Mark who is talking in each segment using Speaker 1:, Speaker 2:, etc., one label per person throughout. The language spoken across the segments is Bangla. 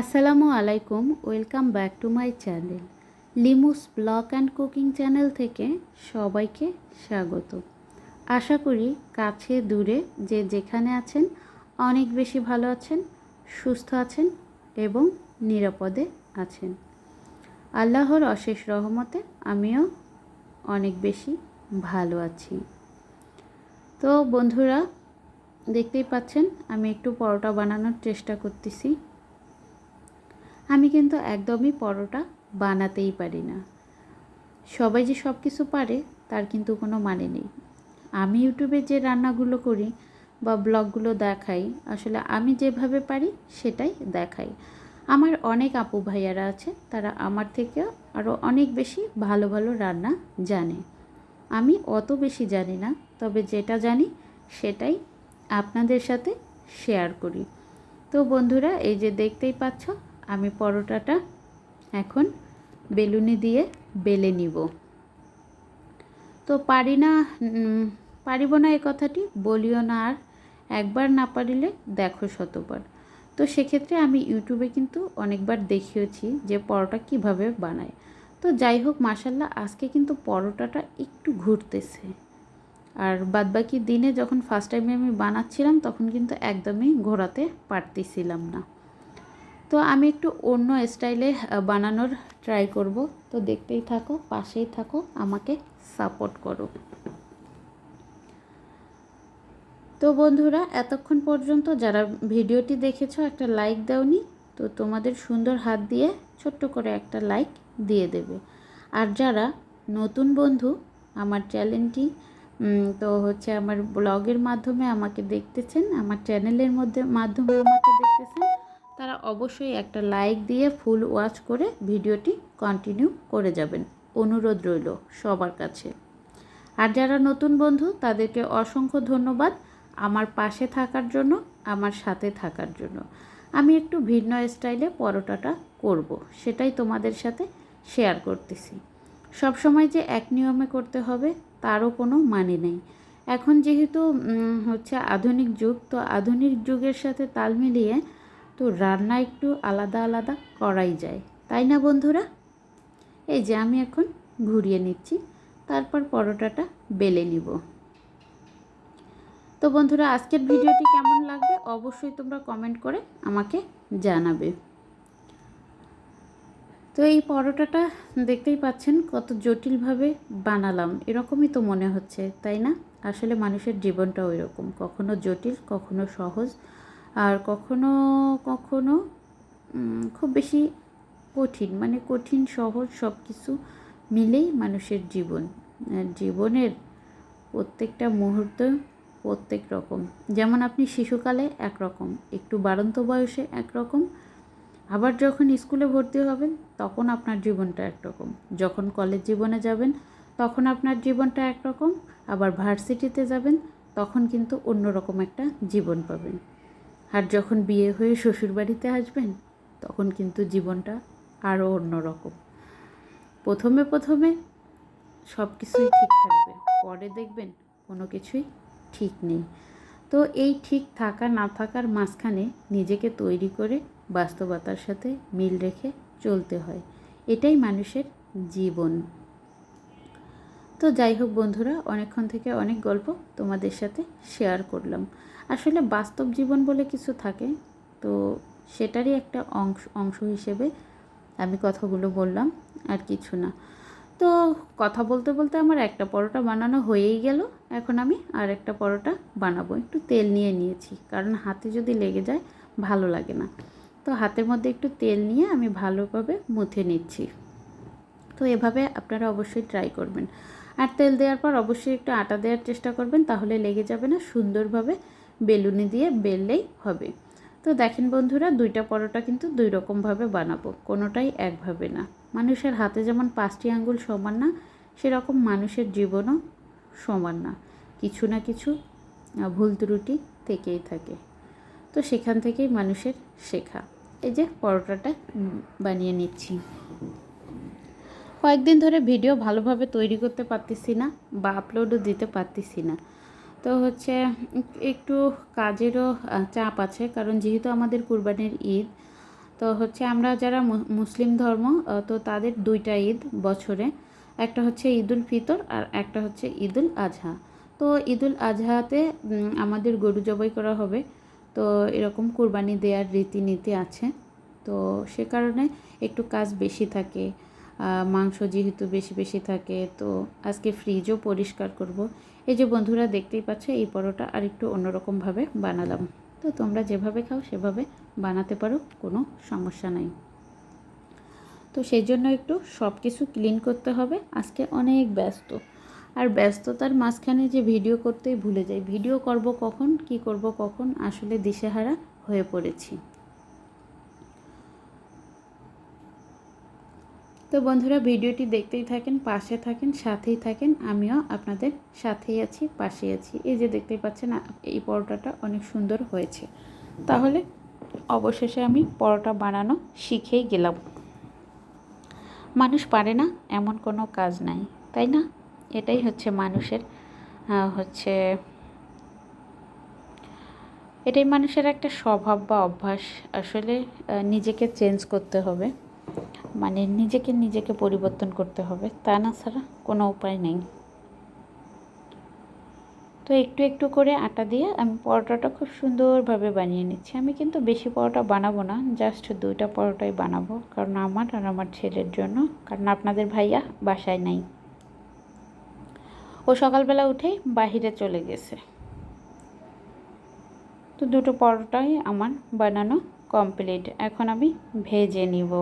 Speaker 1: আসসালামু আলাইকুম, welcome back to my channel. লিমুস blog and cooking channel থেকে সবাইকে স্বাগত। আশা করি কাছে দূরে যে যেখানে আছেন, অনেক বেশি ভালো আছেন, সুস্থ আছেন এবং নিরাপদে আছেন। আল্লাহর অশেষ রহমতে আমিও অনেক বেশি ভালো আছি। তো বন্ধুরা, দেখতেই পাচ্ছেন, আমি একটু পরোটা বানানোর চেষ্টা করতেছি। আমি কিন্তু একদমই পরোটা বানাতেই পারি না। সবাই যে সব কিছু পারে, তার কিন্তু কোনো মানে নেই। আমি ইউটিউবে যে রান্নাগুলো করি বা ব্লগগুলো দেখাই, আসলে আমি যেভাবে পারি সেটাই দেখাই। আমার অনেক আপু ভাইয়ারা আছে, তারা আমার থেকে আরও অনেক বেশি ভালো ভালো রান্না জানে। আমি অত বেশি জানি না, তবে যেটা জানি সেটাই আপনাদের সাথে শেয়ার করি। তো বন্ধুরা, এই যে দেখতেই পাচ্ছ আমি পরোটাটা এখন বেলুনি দিয়ে বেলে নিব। তো পারি না পারিব না এই কথাটি, বলিও না আর একবার না পারিলে দেখো শতবার। তো সেক্ষেত্রে আমি ইউটিউবে কিন্তু অনেকবার দেখিয়েছি যে পরোটা কীভাবে বানায়। তো যাই হোক মাসাল্লাহ আজকে কিন্তু পরোটাটা একটু ঘুরতেছে। আর বাদবাকি দিনে যখন ফার্স্ট টাইমে আমি বানাচ্ছিলাম, তখন কিন্তু একদমই ঘোরাতে পারতেছিলাম না। তো আমি একটু অন্য স্টাইলে বানানোর ট্রাই করব। তো দেখতেই থাকো, পাশেই থাকো, আমাকে সাপোর্ট করো। তো বন্ধুরা, এতক্ষণ পর্যন্ত যারা ভিডিওটি দেখেছ, একটা লাইক দাওনি। তো তোমাদের সুন্দর হাত দিয়ে ছোট্ট করে একটা লাইক দিয়ে দেবে। আর যারা নতুন বন্ধু, আমার চ্যানেলটি তো হচ্ছে আমার ব্লগের মাধ্যমে আমাকে দেখতেছেন, আমার চ্যানেলের মধ্যে, মাধ্যমে আমাকে দেখতেছেন তারা অবশ্যই একটা লাইক দিয়ে ফুল ওয়াচ করে ভিডিওটি কন্টিনিউ করে যাবেন। অনুরোধ রইল সবার কাছে। আর যারা নতুন বন্ধু, তাদেরকে অসংখ্য ধন্যবাদ আমার পাশে থাকার জন্য, আমার সাথে থাকার জন্য। আমি একটু ভিন্ন স্টাইলে পরোটাটা করব। সেটাই তোমাদের সাথে শেয়ার করতেছি। সব সময় যে এক নিয়মে করতে হবে, তারও কোনো মানে নেই। এখন যেহেতু হচ্ছে আধুনিক যুগ, তো আধুনিক যুগের সাথে তাল মিলিয়ে তো রান্না একটু আলাদা আলাদা করাই যায়, তাই না বন্ধুরা? এই যে আমি এখন ঘুরিয়ে নিচ্ছি, তারপর পরোটাটা বেলে নিব। তো বন্ধুরা, আজকের ভিডিওটি কেমন লাগবে অবশ্যই তোমরা কমেন্ট করে আমাকে জানাবে। তো এই পরোটাটা দেখতেই পাচ্ছেন কত জটিলভাবে বানালাম, এরকমই তো মনে হচ্ছে, তাই না? আসলে মানুষের জীবনটা ওই রকম কখনো জটিল, কখনো সহজ। আর কখনো কখনো খুব বেশি কঠিন মানে কঠিন, সহজ সব কিছু মিলেই মানুষের জীবন। জীবনের প্রত্যেকটা মুহূর্ত প্রত্যেক রকম। যেমন আপনি শিশুকালে একরকম, একটু বাড়ন্ত বয়সে একরকম, আবার যখন স্কুলে ভর্তি হবেন তখন আপনার জীবনটা একরকম। যখন কলেজ জীবনে যাবেন তখন আপনার জীবনটা একরকম, আবার ভার্সিটিতে যাবেন তখন কিন্তু অন্যরকম একটা জীবন পাবেন। আর যখন বিয়ে হয়ে শ্বশুরবাড়িতে আসবেন, তখন কিন্তু জীবনটা আরও অন্যরকম। প্রথমে প্রথমে সব কিছুই ঠিক থাকবে। পরে দেখবেন কোনো কিছুই ঠিক নেই। তো এই ঠিক থাকা, না থাকার মাঝখানে নিজেকে তৈরি করে বাস্তবতার সাথে মিল রেখে চলতে হয়। এটাই মানুষের জীবন। তো যাই হোক বন্ধুরা, অনেকক্ষণ থেকে অনেক গল্প তোমাদের সাথে শেয়ার করলাম। আসলে বাস্তব জীবন বলে কিছু থাকে, তো সেটারই একটা অংশ অংশ হিসেবে আমি কথাগুলো বললাম, আর কিছু না। তো কথা বলতে বলতে আমার একটা পরোটা বানানো হয়েই গেল, এখন আমি আর একটা পরোটা বানাবো। একটু তেল নিয়ে নিয়েছি, কারণ হাতে যদি লেগে যায় ভালো লাগে না। তো হাতের মধ্যে একটু তেল নিয়ে আমি ভালোভাবে মুথে নিচ্ছি। তো এভাবে আপনারা অবশ্যই ট্রাই করবেন। আর তেল দেওয়ার পর অবশ্যই একটু আটা দেওয়ার চেষ্টা করবেন, তাহলে লেগে যাবে না, সুন্দরভাবে বেলুনি দিয়ে বেললেই হবে। তো দেখেন বন্ধুরা, দুইটা পরোটা কিন্তু দুই রকমভাবে বানাবো, কোনোটাই একভাবে না। মানুষের হাতে যেমন পাঁচটি আঙ্গুল সমান না, সেরকম মানুষের জীবনও সমান না। কিছু না কিছু ভুল ত্রুটি থেকেই থাকে। তো সেখান থেকেই মানুষের শেখা। এই যে পরোটাটা বানিয়ে নিচ্ছি। কয়েকদিন ধরে ভিডিও ভালোভাবে তৈরি করতে পারতেছি না বা আপলোডও দিতে পারতেছি না। তো হচ্ছে একটু কাজেরও চাপ আছে কারণ যেহেতু আমাদের কুরবানির ঈদ, তো হচ্ছে আমরা যারা মুসলিম ধর্ম তো তাদের দুইটা ঈদ বছরে। একটা হচ্ছে ঈদুল ফিতর আর একটা হচ্ছে ঈদুল আজহা তো ঈদুল আজহাতে আমাদের গরু জবাই করা হবে। তো এরকম কুরবানি দেওয়ার রীতিনীতি আছে। তো সে কারণে একটু কাজ বেশি থাকে। মাংস যেহেতু বেশি বেশি থাকে, তো আজকে ফ্রিজও পরিষ্কার করব। এই যে বন্ধুরা দেখতেই পাচ্ছ, এই পরোটা আর একটু অন্যরকমভাবে বানালাম। তো তোমরা যেভাবে খাও সেভাবে বানাতে পারো, কোনো সমস্যা নাই। তো সেই জন্য একটু সব কিছু ক্লিন করতে হবে। আজকে অনেক ব্যস্ত। আর ব্যস্ততার মাঝখানে যে ভিডিও করতেই ভুলে যাই। ভিডিও করব কখন, কি করব কখন, আসলে দিশেহারা হয়ে পড়েছি। তো বন্ধুরা ভিডিওটি দেখতেই থাকেন, পাশে থাকেন, সাথেই থাকেন। আমিও আপনাদের সাথেই আছি, পাশেই আছি। এই যে দেখতেই পাচ্ছেন এই পরোটাটা অনেক সুন্দর হয়েছে। তাহলে অবশেষে আমি পরোটা বানানো শিখেই গেলাম। মানুষ পারে না, এমন কোনো কাজ নাই, তাই না? এটাই হচ্ছে মানুষের হচ্ছে এটাই মানুষের একটা স্বভাব বা অভ্যাস। আসলে নিজেকে চেঞ্জ করতে হবে। মানে নিজেকে নিজেকে পরিবর্তন করতে হবে, তা না ছাড়া কোনো উপায় নেই। তো একটু একটু করে আটা দিয়ে আমি পরোটাটা খুব সুন্দরভাবে বানিয়ে নিচ্ছি। আমি কিন্তু বেশি পরোটা বানাবো না, জাস্ট দুইটা পরোটাই বানাবো, কারণ আমার আর আমার ছেলের জন্য, কারণ আপনাদের ভাইয়া বাসায় নাই। ও সকালবেলা উঠেই বাহিরে চলে গেছে। তো দুটো পরোটাই আমার বানানো কমপ্লিট। এখন আমি ভেজে নিব।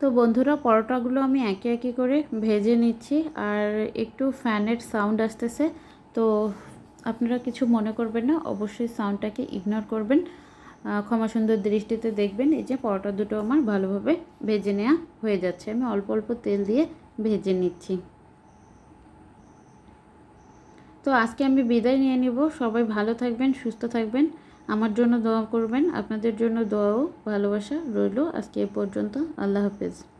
Speaker 1: তো বন্ধুরা, পরোটাগুলো আমি একে একে করে ভেজে নিচ্ছি আর একটু ফ্যানের সাউন্ড আসতেছে। তো আপনারা কিছু মনে করবেন না, অবশ্যই সাউন্ডটাকে ইগনোর করবেন। ক্ষমা সুন্দর দৃষ্টিতে দেখবেন, এই যে পরোটা দুটো আমার ভালোভাবে ভেজে নেওয়া হয়ে যাচ্ছে। আমি অল্প অল্প তেল দিয়ে ভেজে নিচ্ছি। তো আজকে আমি বিদায় নিয়ে নিব। সবাই ভালো থাকবেন, সুস্থ থাকবেন। আমার জন্য দোয়া করবেন। আপনাদের জন্য দোয়াও ভালোবাসা রইল। আজকে এ পর্যন্ত। আল্লাহ হাফেজ।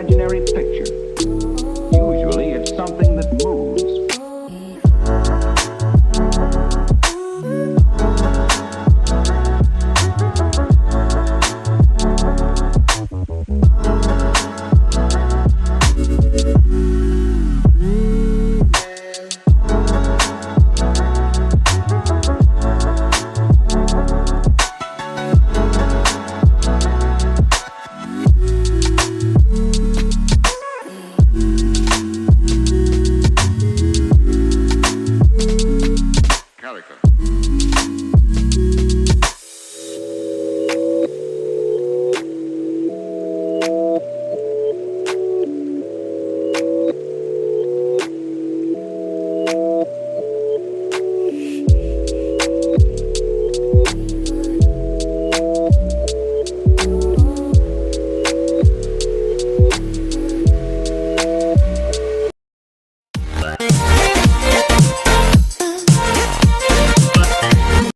Speaker 1: imaginary picture.